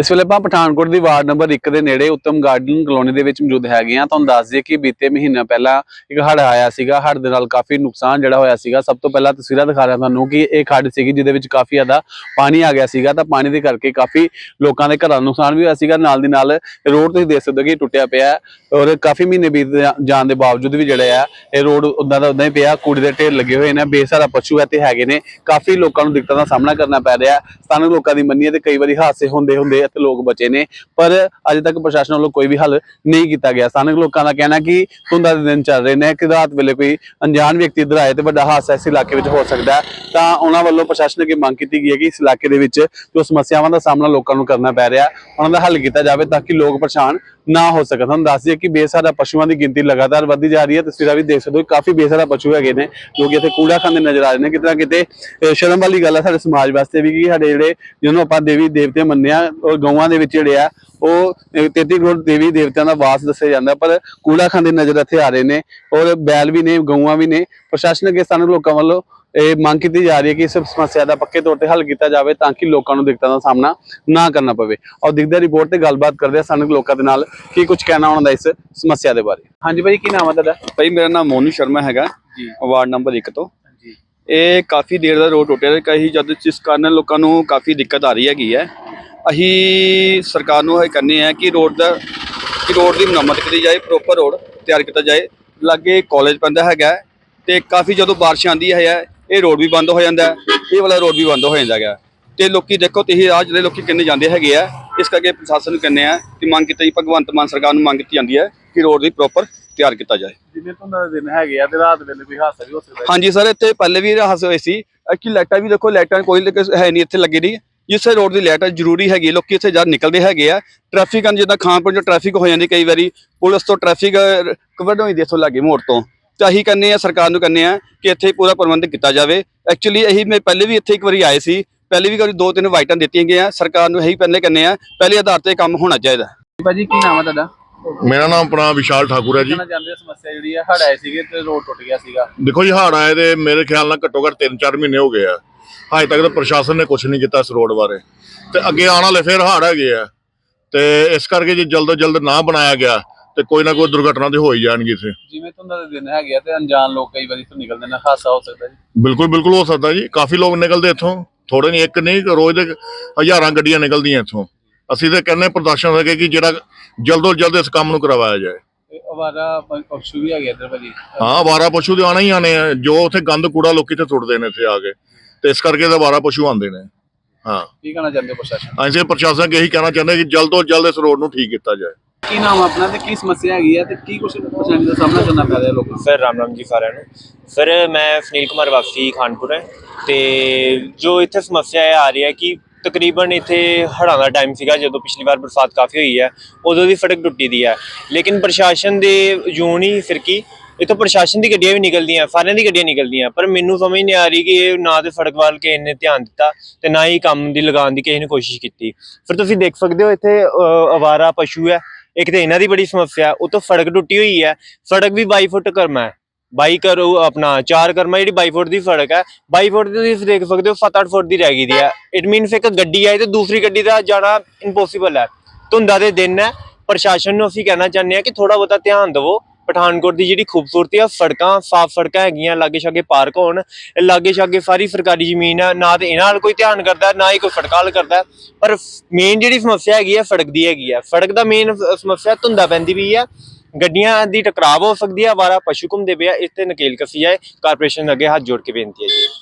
ਇਸ ਵੇਲੇ ਆਪਾਂ ਪਠਾਨਕੋਟ ਦੀ ਵਾਰਡ ਨੰਬਰ 1 ਦੇ ਨੇੜੇ ਉੱਤਮ ਗਾਰਡਨ ਕਲੋਨੀ ਦੇ ਵਿੱਚ ਮੌਜੂਦ ਹੈਗੇ ਆ ਤੁਹਾਨੂੰ ਦੱਸ ਦਈਏ ਕਿ ਬੀਤੇ ਮਹੀਨਾ ਪਹਿਲਾਂ ਇੱਕ ਹੜ੍ਹ ਆਇਆ ਸੀਗਾ। ਹੜ੍ਹ ਦੇ ਨਾਲ ਕਾਫੀ ਨੁਕਸਾਨ ਜਿਹੜਾ ਹੋਇਆ ਸੀਗਾ। ਸਭ ਤੋਂ ਪਹਿਲਾਂ ਤਸਵੀਰਾਂ ਦਿਖਾ ਰਿਹਾ ਤੁਹਾਨੂੰ ਕਿ ਇਹ ਖੱਡ ਸੀਗੀ ਜਿਹਦੇ ਵਿੱਚ ਕਾਫੀ ਜ਼ਿਆਦਾ ਪਾਣੀ ਆ ਗਿਆ ਸੀਗਾ। ਤਾਂ ਪਾਣੀ ਦੇ ਕਰਕੇ ਕਾਫੀ ਲੋਕਾਂ ਦੇ ਘਰਾਂ ਨੂੰ ਨੁਕਸਾਨ ਵੀ ਹੋਇਆ ਸੀਗਾ। ਨਾਲ ਦੀ ਨਾਲ ਰੋਡ ਤੁਸੀਂ ਦੇਖ ਸਕਦੇ ਹੋ ਕਿ ਟੁੱਟਿਆ ਪਿਆ ਔਰ ਕਾਫੀ ਮਹੀਨੇ ਬੀਤ ਜਾਣ ਦੇ ਬਾਵਜੂਦ ਵੀ ਜਿਹੜਾ ਆ, ਇਹ ਰੋਡ ਉਦਾਂ ਦਾ ਉਦਾਂ ਹੀ ਪਿਆ। ਕੂੜੇ ਦੇ ਢੇਰ ਲੱਗੇ ਹੋਏ ਨੇ। ਬੇਸਹਾਰਾ ਪਸ਼ੂ ਇੱਥੇ ਹੈਗੇ ਨੇ। ਕਾਫੀ ਲੋਕਾਂ ਨੂੰ ਦਿੱਕਤਾਂ ਦਾ ਸਾਹਮਣਾ ਕਰਨਾ ਪੈ ਰਿਹਾ। ਸਥਾਨਕ ਲੋਕਾਂ ਦੀ ਮੰਨੀਏ ਤੇ ਕਈ ਵਾਰੀ ਹਾਦਸੇ ਹੁੰਦੇ ਹੁੰਦੇ ਅਤੇ ਲੋਕ ਬਚੇ ਨੇ, ਪਰ ਅਜੇ ਤੱਕ ਪ੍ਰਸ਼ਾਸਨ ਵੱਲੋਂ ਕੋਈ ਵੀ ਹੱਲ ਨਹੀਂ ਕੀਤਾ ਗਿਆ। ਸਥਾਨਕ ਲੋਕਾਂ ਦਾ ਕਹਿਣਾ ਕਿ ਧੁੰਦਾਂ ਦੇ ਦਿਨ ਚੱਲ ਰਹੇ ਨੇ ਕਿ ਰਾਤ ਵੇਲੇ ਕੋਈ ਅਣਜਾਣ ਵਿਅਕਤੀ ਇੱਧਰ ਆਏ ਤੇ ਵੱਡਾ ਹਾਦਸਾ ਇਸ ਇਲਾਕੇ ਵਿੱਚ ਹੋ ਸਕਦਾ ਹੈ। ਤਾਂ ਉਹਨਾਂ ਵੱਲੋਂ ਪ੍ਰਸ਼ਾਸਨ ਅੱਗੇ ਮੰਗ ਕੀਤੀ ਗਈ ਹੈ ਕਿ ਇਸ ਇਲਾਕੇ ਦੇ ਵਿੱਚ ਜੋ ਸਮੱਸਿਆਵਾਂ ਦਾ ਸਾਹਮਣਾ ਲੋਕਾਂ ਨੂੰ ਕਰਨਾ ਪੈ ਰਿਹਾ ਉਹਨਾਂ ਦਾ ਹੱਲ ਕੀਤਾ ਜਾਵੇ ਤਾਂ ਕਿ ਲੋਕ ਪਰੇਸ਼ਾਨ ਨਾ ਹੋ ਸਕਣ। ਤੁਹਾਨੂੰ ਦੱਸ ਦਈਏ ਕਿ ਬੇਸਹਾਰਾ ਪਸ਼ੂਆਂ ਦੀ ਗਿਣਤੀ ਲਗਾਤਾਰ ਵੱਧਦੀ ਜਾ ਰਹੀ ਹੈ ਤਸਵੀਰਾਂ ਵੀ ਦੇਖ ਸਕਦੇ ਹੋ, ਕਾਫੀ ਬੇਸਹਾਰਾ ਪਸ਼ੂ ਹੈਗੇ ਨੇ, ਜੋ ਕਿ ਇੱਥੇ ਕੂੜਾ ਖਾਂਦੇ ਨਜ਼ਰ ਆ ਰਹੇ ਨੇ। ਕਿਤੇ ਨਾ ਕਿਤੇ ਸ਼ਰਮ ਵਾਲੀ ਗੱਲ ਹੈ ਸਾਡੇ ਸਮਾਜ ਵਾਸਤੇ ਵੀ ਕਿ ਸਾਡੇ ਜਿਹੜੇ ਜਿਹਨੂੰ ਆਪਾਂ ਦੇਵੀ ਦੇਵਤੇ ਮੰਨਿਆ ਔਰ ਗਊਆਂ ਦੇ ਵਿੱਚ ਜਿਹੜੇ ਆ ਉਹ ਅਹ 33 ਕਰੋੜ ਦੇਵੀ ਦੇਵਤਿਆਂ ਦਾ ਵਾਸ ਦੱਸਿਆ ਜਾਂਦਾ ਪਰ ਕੂੜਾ ਖਾਂਦੇ ਨਜ਼ਰ ਇੱਥੇ ਆ ਰਹੇ ਨੇ ਔਰ ਬੈਲ ਵੀ ਨੇ ਗਊਆਂ ਵੀ ਨੇ। ਪ੍ਰਸ਼ਾਸਨ ਅੱਗੇ ਸਥਾਨਕ ਲੋਕਾਂ ਵੱਲੋਂ ਇਹ ਮੰਗ ਕੀਤੀ ਜਾ ਰਹੀ ਹੈ ਕਿ ਇਸ ਸਮੱਸਿਆ ਦਾ ਪੱਕੇ ਤੌਰ ਤੇ ਹੱਲ ਕੀਤਾ ਜਾਵੇ ਤਾਂ ਕਿ ਲੋਕਾਂ ਨੂੰ ਦਿੱਕਤਾਂ ਦਾ ਸਾਹਮਣਾ ਨਾ ਕਰਨਾ ਪਵੇ। ਔਰ ਦਿਖਦਾ ਰਿਪੋਰਟ ਤੇ ਗੱਲਬਾਤ ਕਰਦੇ ਆ ਸਥਾਨਕ ਲੋਕਾਂ ਦੇ ਨਾਲ ਕੀ ਕੁਝ ਕਹਿਣਾ ਉਹਨਾਂ ਦਾ ਇਸ ਸਮੱਸਿਆ ਦੇ ਬਾਰੇ। ਹਾਂਜੀ ਭਾਈ ਕੀ ਨਾਮ ਹੈ ਤੁਹਾਡਾ? ਭਾਈ ਮੇਰਾ ਨਾਮ ਮੋਨੂ ਸ਼ਰਮਾ ਹੈਗਾ। ਜੀ। ਵਾਰਡ ਨੰਬਰ 1 ਤੋਂ। ਇਹ ਕਾਫੀ ਦੇਰ ਦਾ ਰੋਡ ਟੁੱਟਿਆ ਤੇ ਕਈ ਜਦ ਜਿਸ ਕਾਰਨ ਲੋਕਾਂ ਨੂੰ ਕਾਫੀ ਦਿੱਕਤ ਆ ਰਹੀ ਹੈਗੀ ਹੈ। ਅਸੀਂ ਸਰਕਾਰ ਨੂੰ ਇਹ ਕਰਨੇ ਆ ਕਿ ਰੋਡ ਦਾ ਕਿ ਰੋਡ ਦੀ ਮੁਰੰਮਤ ਕੀਤੀ ਜਾਏ ਪ੍ਰੋਪਰ ਰੋਡ ਤਿਆਰ ਕੀਤਾ ਜਾਏ। ਲਾਗੇ ਕਾਲਜ ਪੈਂਦਾ ਹੈਗਾ ਹੈ ਤੇ ਕਾਫੀ ਜਦੋਂ ਬਾਰਿਸ਼ ਆਉਂਦੀ ਹੈ, ਇਹ ਰੋਡ ਵੀ ਬੰਦ ਹੋ ਜਾਂਦਾ ਇਹ ਵਾਲਾ ਰੋਡ ਵੀ ਬੰਦ ਹੋ ਜਾਂਦਾ ਹੈਗਾ ਤੇ ਲੋਕੀ ਦੇਖੋ, ਤੁਸੀਂ ਰਾਹ ਜਿਹੜੇ ਲੋਕੀ ਕਿੰਨੇ ਜਾਂਦੇ ਹੈਗੇ ਆ, ਇਸ ਕਰਕੇ ਪ੍ਰਸ਼ਾਸਨ ਨੂੰ ਕਹਿੰਦੇ ਆ ਕਿ ਮੰਗ ਕੀਤੀ ਜੀ ਭਗਵੰਤ ਮਾਨ ਸਰਕਾਰ ਨੂੰ ਮੰਗ ਕੀਤੀ ਜਾਂਦੀ ਹੈ ਕਿ ਰੋਡ ਦੀ ਪ੍ਰੋਪਰ ਤਿਆਰ ਕੀਤਾ ਜਾਏ। ਜਿਵੇਂ ਦੇ ਦਿਨ ਹੈਗੇ ਆ ਤੇ ਰਾਤ ਵੇਲੇ ਕੋਈ ਹਾਦਸਾ ਵੀ ਹੋ ਸਕਦਾ ਹਾਂਜੀ ਸਰ ਇੱਥੇ ਪਹਿਲੇ ਵੀ ਹਾਸੇ ਹੋਏ ਸੀ। ਐਕਚੁਅਲੀ ਲਾਈਟਾਂ ਵੀ ਦੇਖੋ ਲਾਈਟਾਂ ਕੋਈ ਲੱਗੇ- ਹੈ ਨਹੀਂ ਇੱਥੇ ਲੱਗੀ ਦੀ ਜਿਸੇ ਰੋਡ ਦੀ ਲਾਈਟ ਜ਼ਰੂਰੀ ਹੈਗੀ ਲੋਕੀ ਇੱਥੇ ਜਦ ਨਿਕਲਦੇ ਹੈਗੇ ਆ। ਟ੍ਰੈਫਿਕ ਆਂ ਜਿੱਦਾਂ ਖਾਨਪੁਰ ਚ ਟ੍ਰੈਫਿਕ ਹੋ ਜਾਂਦੀ ਕਈ ਵਾਰੀ ਪੁਲਿਸ ਤੋਂ ਟ੍ਰੈਫਿਕ ਕਵਰ ਹੋਈ ਦੇਖੋ ਲੱਗੇ ਮੋੜ ਤੋਂ। ਤੇ ਅਸੀਂ ਕਹਿੰਦੇ ਆ ਸਰਕਾਰ ਨੂੰ ਕਹਿੰਦੇ ਆ ਕਿ ਇੱਥੇ ਪੂਰਾ ਪ੍ਰਬੰਧ ਕੀਤਾ ਜਾਵੇ। ਐਕਚੁਅਲੀ ਇਹੀ ਮੈਂ ਪਹਿਲੇ ਵੀ ਇੱਥੇ ਇੱਕ ਵਾਰੀ ਆਏ ਸੀ। ਪਹਿਲੇ ਵੀ ਵਾਰੀ ਦੋ ਤਿੰਨ ਵਾਈਟਾਂ ਦਿੱਤੀਆਂ ਗਈਆਂ। ਸਰਕਾਰ ਨੂੰ ਇਹੀ ਪਹਿਲੇ ਕਹਿੰਦੇ ਆ ਪਹਿਲੇ ਆਧਾਰ ਤੇ ਕੰਮ ਹੋਣਾ ਚਾਹੀਦਾ। ਭਾਜੀ ਕੀ ਨਾਮ ਹੈ ਤੁਹਾਡਾ? ਮੇਰਾ ਨਾਮ ਆਪਣਾ ਵਿਸ਼ਾਲ ਠਾਕੁਰ ਹੈ ਜੀ। ਕਹਿਣਾ ਚਾਹੁੰਦੇ ਹੋ? ਸਮੱਸਿਆ ਜਿਹੜੀ ਹੈ ਹੜ ਆਏ ਸੀਗੇ ਤੇ ਰੋਡ ਟੁੱਟ ਗਿਆ ਸੀਗਾ। ਦੇਖੋ ਜੀ ਹੜ੍ਹ ਆਏ ਦੇ ਮੇਰੇ ਖਿਆਲ ਨਾਲ ਘੱਟੋ ਘੱਟ 3-4 ਮਹੀਨੇ ਹੋ ਗਏ ਆ। ਹਜੇ ਤੱਕ ਤਾਂ ਪ੍ਰਸ਼ਾਸਨ ਨੇ ਕੁਝ ਨਹੀਂ ਕੀਤਾ ਇਸ ਰੋਡ ਬਾਰੇ। ਤੇ ਅੱਗੇ ਆਉਣ ਵਾਲੇ ਫਿਰ ਹੜ੍ਹ ਹੈਗੇ ਆ। ਤੇ ਇਸ ਕਰਕੇ ਜੇ ਜਲਦ ਤੋਂ ਜਲਦ ਨਾ ਬਣਾਇਆ ਗਿਆ ਤੇ ਕੋਈ ਨਾ ਕੋਈ ਦੁਰਘਟਨਾ ਤੇ ਹੋ ਹੀ ਜਾਣਗੀ ਇੱਥੇ। ਜਿਵੇਂ ਧੁੰਦਾਂ ਦੇ ਦਿਨ ਹੈਗੇ ਆ ਤੇ ਅਣਜਾਣ ਲੋਕ ਕਈ ਵਾਰੀ ਤੋਂ ਨਿਕਲਦੇ ਨੇ ਹਾਦਸਾ ਹੋ ਸਕਦਾ ਜੀ। ਬਿਲਕੁਲ ਬਿਲਕੁਲ ਹੋ ਸਕਦਾ ਜੀ। ਕਾਫੀ ਲੋਕ ਨਿਕਲਦੇ ਇੱਥੋਂ। ਥੋੜੇ ਨਹੀਂ ਇੱਕ ਨਹੀਂ ਰੋਜ਼ ਦੇ ਹਜ਼ਾਰਾਂ ਗੱਡੀਆਂ ਨਿਕਲਦੀਆਂ ਇੱਥੋਂ। ਅਸੀਂ ਤਾਂ ਕਹਿੰਦੇ ਪ੍ਰਦਰਸ਼ਨ ਕਰਕੇ ਕਿ ਜਿਹੜਾ ਜਲਦ ਜਲਦ ਇਸ ਕੰਮ ਨੂੰ ਕਰਵਾਇਆ ਜਾਏ। ਅਵਾਰਾ ਪਸ਼ੂ ਵੀ ਹੈਗੇ ਇੱਧਰ ਭਾਜੀ? ਹਾਂ ਆਵਾਰਾ ਪਸ਼ੂ ਤੇ ਆਣਾ ਹੀ ਆਣੇ ਆ। ਜੋ ਉੱਥੇ ਗੰਦ ਕੂੜਾ ਲੋਕੀ ਤੇ ਸੁੱਟਦੇ ਨੇ ਇੱਥੇ ਆ ਕੇ। ਤੇ ਇਸ ਕਰਕੇ ਤਾਂ ਆਵਾਰਾ ਪਸ਼ੂ ਆਉਂਦੇ ਨੇ। ਹਾਂ। ਕੀ ਕਹਿਣਾ ਚਾਹੁੰਦੇ ਹੋ ਪ੍ਰਸ਼ਾਸਨ? ਅਸੀਂ ਪ੍ਰਸ਼ਾਸਨ ਇਹੀ ਕਹਿਣਾ ਚਾਹੁੰਦੇ ਕਿ ਜਲਦ ਤੋਂ ਜਲਦ ਇਸ ਰੋਡ ਨੂੰ ਠੀਕ ਕੀਤਾ ਜਾਏ। ਕੀ ਨਾਮ ਆਪਣਾ ਤੇ ਕੀ ਸਮੱਸਿਆ ਹੈਗੀ ਹੈ ਤੇ ਕੀ ਕੁਝ ਪਰੇਸ਼ਾਨੀ ਦਾ ਸਾਹਮਣਾ ਕਰਨਾ ਪੈ ਰਿਹਾ ਲੋਕਾਂ ਨੂੰ? ਸਰ ਰਾਮ ਰਾਮ ਜੀ ਸਾਰਿਆਂ ਨੂੰ। ਸਰ ਮੈਂ ਸੁਨੀਲ ਕੁਮਾਰ ਵਾਸੀ ਖਾਨਪੁਰ ਹੈ ਤੇ ਜੋ ਇੱਥੇ ਸਮੱਸਿਆ ਆ ਰਹੀ ਹੈ ਕਿ ਤਕਰੀਬਨ ਇੱਥੇ ਹੜ੍ਹਾਂ ਦਾ ਟਾਈਮ ਸੀਗਾ ਜਦੋਂ ਪਿਛਲੀ ਵਾਰ ਬਰਸਾਤ ਕਾਫੀ ਹੋਈ ਹੈ, ਉਦੋਂ ਦੀ ਸੜਕ ਟੁੱਟੀ ਦੀ ਹੈ। ਲੇਕਿਨ ਪ੍ਰਸ਼ਾਸਨ ਦੇ ਜੂੰ ਨਹੀਂ ਫਿਰਕੀ ਇੱਥੋਂ ਪ੍ਰਸ਼ਾਸਨ ਦੀ ਗੱਡੀਆਂ ਵੀ ਨਿਕਲਦੀਆਂ, ਸਾਰਿਆਂ ਦੀ ਗੱਡੀਆਂ ਨਿਕਲਦੀਆਂ, ਪਰ ਮੈਨੂੰ ਸਮਝ ਨਹੀਂ ਆ ਰਹੀ ਕਿ ਇਹ ਨਾ ਤੇ ਸੜਕ ਵੱਲ ਕਿਸੇ ਨੇ ਧਿਆਨ ਦਿੱਤਾ ਤੇ ਨਾ ਹੀ ਕੰਮ ਦੀ ਲਗਾਉਣ ਦੀ ਕਿਸੇ ਨੇ ਕੋਸ਼ਿਸ਼ ਕੀਤੀ। ਫਿਰ ਤੁਸੀਂ ਦੇਖ ਸਕਦੇ ਹੋ ਇੱਥੇ ਅਵਾਰਾ ਪਸ਼ੂ ਹੈ, ਇੱਕ ਤੇ ਇਹਨਾਂ ਦੀ ਬੜੀ ਸਮੱਸਿਆ ਉਤੋਂ ਸੜਕ ਟੁੱਟੀ ਹੋਈ ਹੈ ਸੜਕ ਵੀ 22 ਫੁੱਟ ਕਰਮਾ ਹੈ। ਬਾਈ ਕਰੋ ਆਪਣਾ, ਚਾਰ ਕਰਮਾ, ਜਿਹੜੀ 22 ਫੁੱਟ ਦੀ ਸੜਕ ਹੈ 22 ਫੁੱਟ ਦੀ ਤੁਸੀਂ ਦੇਖ ਸਕਦੇ ਹੋ 7-8 ਫੁੱਟ ਦੀ ਰਹਿ ਗਈ ਦੀ ਹੈ। ਇਟ ਮੀਨਸ ਇੱਕ ਗੱਡੀ ਆਏ ਤੇ ਦੂਸਰੀ ਗੱਡੀ ਦਾ ਜਾਣਾ ਇੰਪੋਸੀਬਲ ਹੈ। ਧੁੰਦਾ ਦੇ ਦਿਨ ਹੈ। ਪ੍ਰਸ਼ਾਸਨ ਨੂੰ ਅਸੀਂ ਕਹਿਣਾ ਚਾਹੁੰਦੇ ਹਾਂ ਕਿ ਥੋੜਾ ਬਹੁਤਾ ਧਿਆਨ ਦਿਵੋ। ਪਠਾਨਕੋਟ ਦੀ ਜਿਹੜੀ ਖੂਬਸੂਰਤੀ ਆ ਸੜਕਾਂ, ਸਾਫ਼ ਸੜਕਾਂ ਹੈਗੀਆਂ ਲਾਗੇ ਛਾਗੇ ਪਾਰਕ ਹੋਣ ਲਾਗੇ ਛਾਗੇ ਸਾਰੀ ਸਰਕਾਰੀ ਜ਼ਮੀਨ ਹੈ, ਨਾ ਤੇ ਇਹਨਾਂ ਨਾਲ ਕੋਈ ਧਿਆਨ ਕਰਦਾ, ਨਾ ਹੀ ਕੋਈ ਸੜਕਾਂ ਵੱਲ ਕਰਦਾ। ਪਰ ਮੇਨ ਜਿਹੜੀ ਸਮੱਸਿਆ ਹੈਗੀ ਹੈ, ਸੜਕ ਦੀ ਹੈਗੀ ਹੈ। ਸੜਕ ਦਾ ਮੇਨ ਸਮੱਸਿਆ ਧੁੰਦਾ ਪੈਂਦੀ ਵੀ ਹੈ। ਗੱਡੀਆਂ ਦੀ ਟਕਰਾਵ ਹੋ ਸਕਦੀ ਹੈ ਆਵਾਰਾ ਪਸ਼ੂ ਘੁੰਮਦੇ ਪਿਆ ਇਸ ਤੇ ਨਕੇਲ ਕਸੀ ਜਾਏ, ਕਾਰਪੋਰੇਸ਼ਨ ਅੱਗੇ ਹੱਥ ਜੋੜ ਕੇ ਬੇਨਤੀ ਹੈ ਜੀ।